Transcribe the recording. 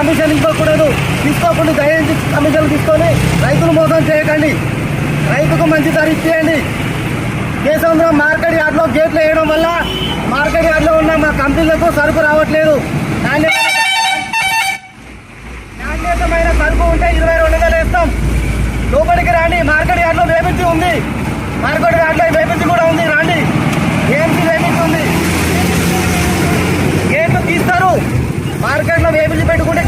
Commission ఇవ్వకూడదు తీసుకోకుండా దయించి కమిషన్లు తీసుకొని రైతులు మోసం చేయకండి. రైతుకు మంచి ధర ఇచ్చేయండి. కేసముద్రం మార్కెట్ యార్డ్లో గేట్లు వేయడం వల్ల మార్కెట్ యార్డ్లో ఉన్న మా కంపెనీలకు సరుకు రావట్లేదు. నాణ్యతమైన సరుకు ఉంటే ఇరవై రెండు వేలు వేస్తాం. లోపలికి రాండి. మార్కెట్ యార్డ్లో వేపించి ఉంది. మార్కెట్ యార్డ్లో వేపించి కూడా ఉంది. రాండి. ఏంటి వేపించి ఉంది. గేట్లు తీస్తారు. మార్కెట్లో వేపించి పెట్టుకుంటే